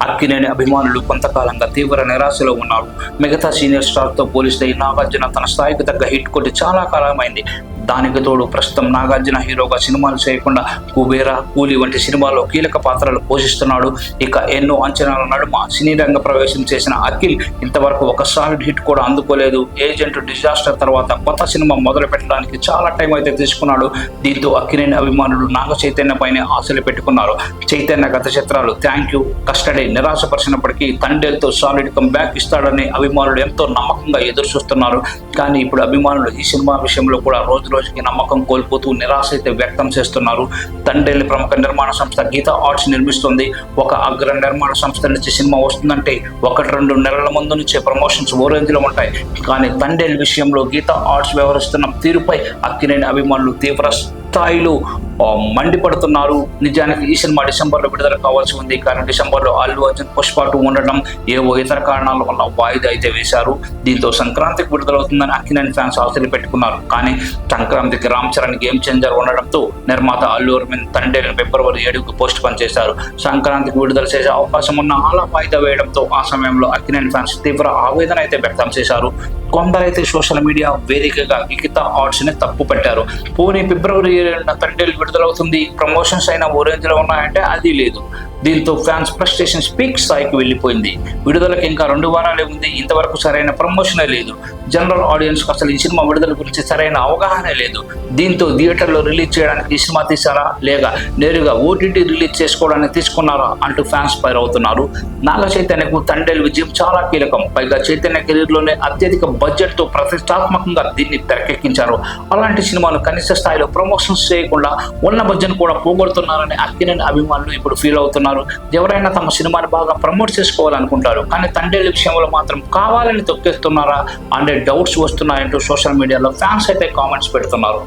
అక్కినేని అభిమానులు కొంతకాలంగా తీవ్ర నిరాశలో ఉన్నారు. మిగతా సీనియర్ స్టార్తో పోలిస్తే ఈ నాగార్జున తన స్థాయికి తగ్గ హిట్ కొట్టి చాలా కాలమైంది. దానికి తోడు ప్రస్తుతం నాగార్జున హీరోగా సినిమాలు చేయకుండా కుబేరా కూలి వంటి సినిమాల్లో కీలక పాత్రలు పోషిస్తున్నాడు. ఇక ఎన్నో అంచనాల నడుమ సినీ రంగ ప్రవేశం చేసిన అఖిల్ ఇంతవరకు ఒక సాలిడ్ హిట్ కూడా అందుకోలేదు. ఏజెంట్ డిజాస్టర్ తర్వాత కొత్త సినిమా మొదలు పెట్టడానికి చాలా టైం అయితే తీసుకున్నాడు. దీంతో అక్కినేని అభిమానులు నాగ చైతన్య పైన ఆశలు పెట్టుకున్నారు. చైతన్య గత చిత్రాలు థ్యాంక్ యూ కస్టడీ నిరాశపరిచినప్పటికీ తండేలతో సాలిడ్ కమ్ బ్యాక్ ఇస్తాడని అభిమానులు ఎంతో నమ్మకంగా ఎదురు చూస్తున్నారు కానీ ఇప్పుడు అభిమానులు ఈ సినిమా విషయంలో కూడా రోజు రోజుకి నమ్మకం కోల్పోతూ నిరాశ అయితే వ్యక్తం చేస్తున్నారు. తండేలి ప్రముఖ నిర్మాణ సంస్థ గీతా ఆర్ట్స్ నిర్మిస్తుంది. ఒక అగ్ర నిర్మాణ సంస్థ నుంచి సినిమా వస్తుందంటే ఒకటి రెండు నెలల ముందు నుంచే ప్రమోషన్స్ ఓ రేంజ్లో ఉంటాయి. కానీ తండేల్ విషయంలో గీతా ఆర్ట్స్ వ్యవహరిస్తున్న తీరుపై అక్కినేని అభిమానులు తీవ్ర స్థాయిలో మండిపడుతున్నారు. నిజానికి ఈ సినిమా డిసెంబర్లో విడుదల కావాల్సి ఉంది. కానీ డిసెంబర్లో అల్లు అర్జున్ పుష్ప టూ ఉండడం ఏవో ఇతర కారణాల వల్ల వాయిదా అయితే వేశారు. దీంతో సంక్రాంతికి విడుదలవుతుందని అక్కినేని ఫ్యాన్స్ ఆశలు పెట్టుకున్నారు. కానీ సంక్రాంతికి రామ్ చరణ్ గేమ్ చేంజర్ ఉండడంతో నిర్మాత అల్లు అరవింద్ తండ్రిని ఫిబ్రవరి ఏడుకు పోస్ట్ పని చేశారు. సంక్రాంతికి విడుదల చేసే అవకాశం ఉన్న అలా వాయిదా వేయడంతో ఆ సమయంలో అక్కినేని ఫ్యాన్స్ తీవ్ర ఆవేదన అయితే వ్యక్తం చేశారు. కొందరైతే సోషల్ మీడియా వేదికగా గికిత ఆర్ట్స్ని తప్పు పెట్టారు పోనీ ఫిబ్రవరి ఏడున తండ్రి విడుదలవుతుంది ప్రమోషన్స్ అయినా ఓ లో ఉన్నాయంటే అది లేదు. దీంతో ఫ్యాన్స్ ఫ్రస్ట్రేషన్ స్పీక్ స్థాయికి వెళ్ళిపోయింది. విడుదలకి ఇంకా రెండు వారాలే ఉంది. ఇంతవరకు సరైన ప్రమోషనే లేదు. జనరల్ ఆడియన్స్కి అసలు ఈ సినిమా విడుదల గురించి సరైన అవగాహన లేదు. దీంతో థియేటర్లో రిలీజ్ చేయడానికి ఈ సినిమా తీసారా లేక నేరుగా ఓటీటీ రిలీజ్ చేసుకోవడానికి తీసుకున్నారా? అంటూ ఫ్యాన్స్ ఫైర్ అవుతున్నారు. నాగ చైతన్యకు తండ్రి విజయం చాలా కీలకం. పైగా చైతన్య కెరీర్లోనే అత్యధిక బడ్జెట్తో ప్రతిష్టాత్మకంగా దీన్ని తెరకెక్కించారు. అలాంటి సినిమాను కనీస స్థాయిలో ప్రమోషన్స్ చేయకుండా ఉన్న బడ్జెట్ కూడా పోగొడుతున్నారని అక్కినేని అభిమానులు ఇప్పుడు ఫీల్ అవుతున్నారు. ఎవరైనా తమ సినిమాని బాగా ప్రమోట్ చేసుకోవాలనుకుంటారు. కానీ తండ్రి విషయంలో మాత్రం కావాలని తొక్కేస్తున్నారా? అనే డౌట్స్ వస్తున్నాయంటూ సోషల్ మీడియాలో ఫ్యాన్స్ అయితే కామెంట్స్ పెడుతున్నారు.